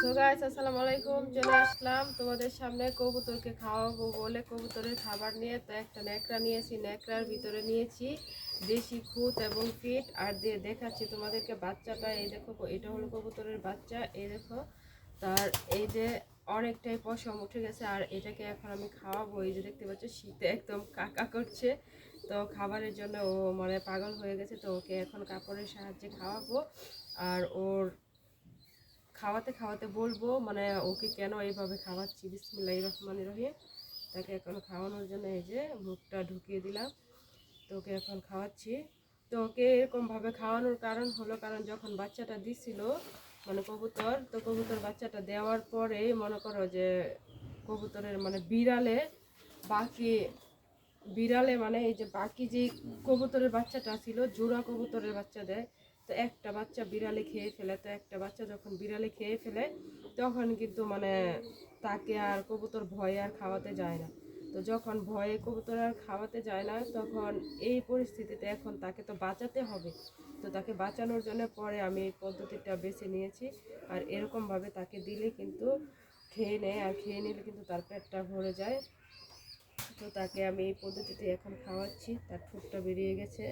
So guys আলাইকুম চলে আসলাম তোমাদের সামনে কবুতরকে খাওয়াবো বলে। কবুতরের খাবার নিয়ে তো একটা ন্যাকড়া নিয়েছি, ন্যাকড়ার ভিতরে নিয়েছি দেশি খুঁত এবং পিট আর দিয়ে দেখাচ্ছি তোমাদেরকে বাচ্চাটা, এই দেখো, এটা হলো কবুতরের বাচ্চা, এই দেখো। তার এই যে অনেকটাই পশম উঠে গেছে, আর এটাকে এখন আমি খাওয়াবো। এই যে দেখতে পাচ্ছ, শীতে একদম কাকা করছে। তো খাবারের জন্য ও মানে পাগল হয়ে গেছে, তো ওকে এখন কাপড়ের সাহায্যে খাওয়াবো। আর ওর খাওয়াতে খাওয়াতে বলব মানে ওকে কেন এইভাবে খাওয়াচ্ছি? বিসমিল্লাহ রহমান রহিম। তাকে এখন খাওয়ানোর জন্য এই যে মুখটা ঢুকিয়ে দিলাম। তো ওকে এখন খাওয়াচ্ছি। তো ওকে এরকমভাবে খাওয়ানোর কারণ হলো কারণ যখন বাচ্চাটা দিছিল মানে কবুতর, তো কবুতর বাচ্চাটা দেওয়ার পরে মনে করো যে কবুতরের মানে বিড়ালে বাকি, বিড়ালে মানে এই যে বাকি যে কবুতরের বাচ্চাটা ছিল, জোড়া কবুতরের বাচ্চা দেয় তো একটা বাচ্চা বিড়ালে খেয়ে ফেলে, তো একটা বাচ্চা যখন বিড়ালে খেয়ে ফেলে, তখন কিন্তু মানে তাকে আর কবুতর ভয়ে আর খাওয়াতে যায় না। তো যখন ভয়ে কবুতর আর খাওয়াতে যায় না, তখন এই পরিস্থিতিতে এখন তাকে তো বাঁচাতে হবে। তো তাকে বাঁচানোর জন্য পরে আমি এই পদ্ধতিটা বেছে নিয়েছি। আর এরকমভাবে তাকে দিলে কিন্তু খেয়ে নেয়, আর খেয়ে নিলে কিন্তু তার পেটটা ভরে যায়। তো তাকে আমি এই পদ্ধতিতে এখন খাওয়াচ্ছি। তার ঠোঁটটা বেরিয়ে গেছে।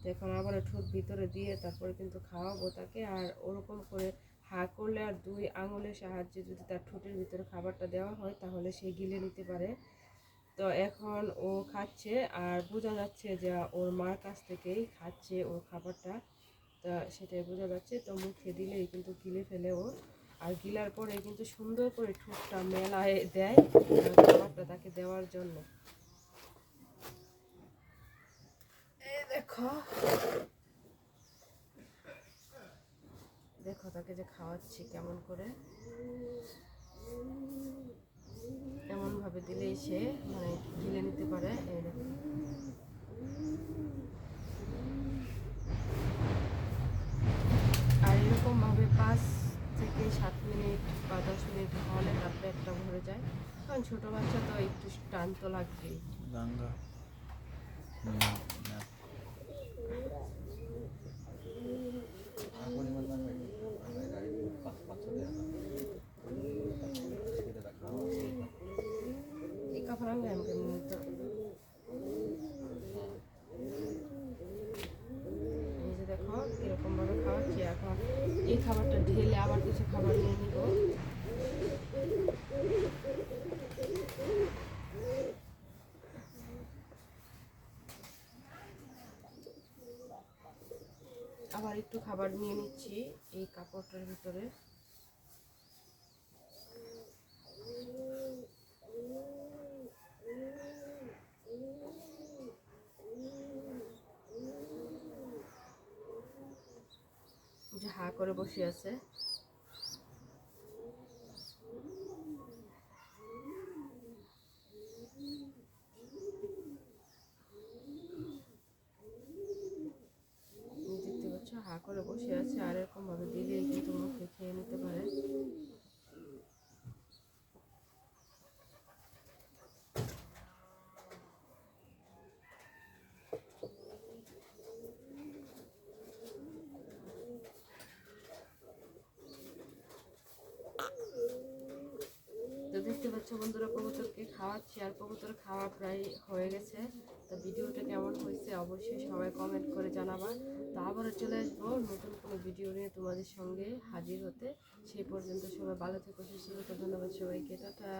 তো এখন আবার ঠোঁট ভিতরে দিয়ে তারপরে কিন্তু খাওয়াবো তাকে। আর ওরকম করে হা করলে আর দুই আঙুলের সাহায্যে যদি তার ঠোঁটের ভিতরে খাবারটা দেওয়া হয় তাহলে সে গিলে নিতে পারে। তো এখন ও খাচ্ছে আর বোঝা যাচ্ছে যে ওর মার কাছ থেকেই খাচ্ছে ওর খাবারটা। তা সেটাই বোঝা যাচ্ছে। তো মুখে দিলেই কিন্তু গিলে ফেলে ও। আর গিলার পরে কিন্তু সুন্দর করে ঠোঁটটা মেলায় দেয় খাবারটা তাকে দেওয়ার জন্য। এই দেখো তাকে যে খাওয়াচ্ছি কেমন করে। এমন ভাবে দিলেই সে মানে গিলে নিতে পারে। এই দেখো। আর এরকম ভাবে পাঁচ থেকে সাত মিনিট বা দশ মিনিট খাওয়ালে তার পেটটা ভরে যায়। কারণ ছোটো বাচ্চা তো একটু টান তো লাগবেই যে দেখো এখন এই খাবারটা ঢেলে আবার কিছু খাবার নিয়ে আবার একটু খাবার নিয়ে নিচ্ছি এই কাপড়টার ভিতরে যে হা করে বসে আছে। দেখতে হা করে বসে আছে। আর এরকম ভাবে দিলে কিন্তু মুখে খেয়ে নিতে পারে তো পাচ্ছ বন্ধুরা কবুতরকে খাওয়াচ্ছি আর কবুতর খাওয়া প্রায় হয়ে গেছে। তো ভিডিওটা কেমন হয়েছে অবশ্যই সবাই কমেন্ট করে জানাবা। তো আবারও চলে আসব নতুন কোনো ভিডিও নিয়ে তোমাদের সঙ্গে হাজির হতে। সেই পর্যন্ত সবাই ভালো থেকে, সুস্থ ধন্যবাদ সবাইকে, টাটা।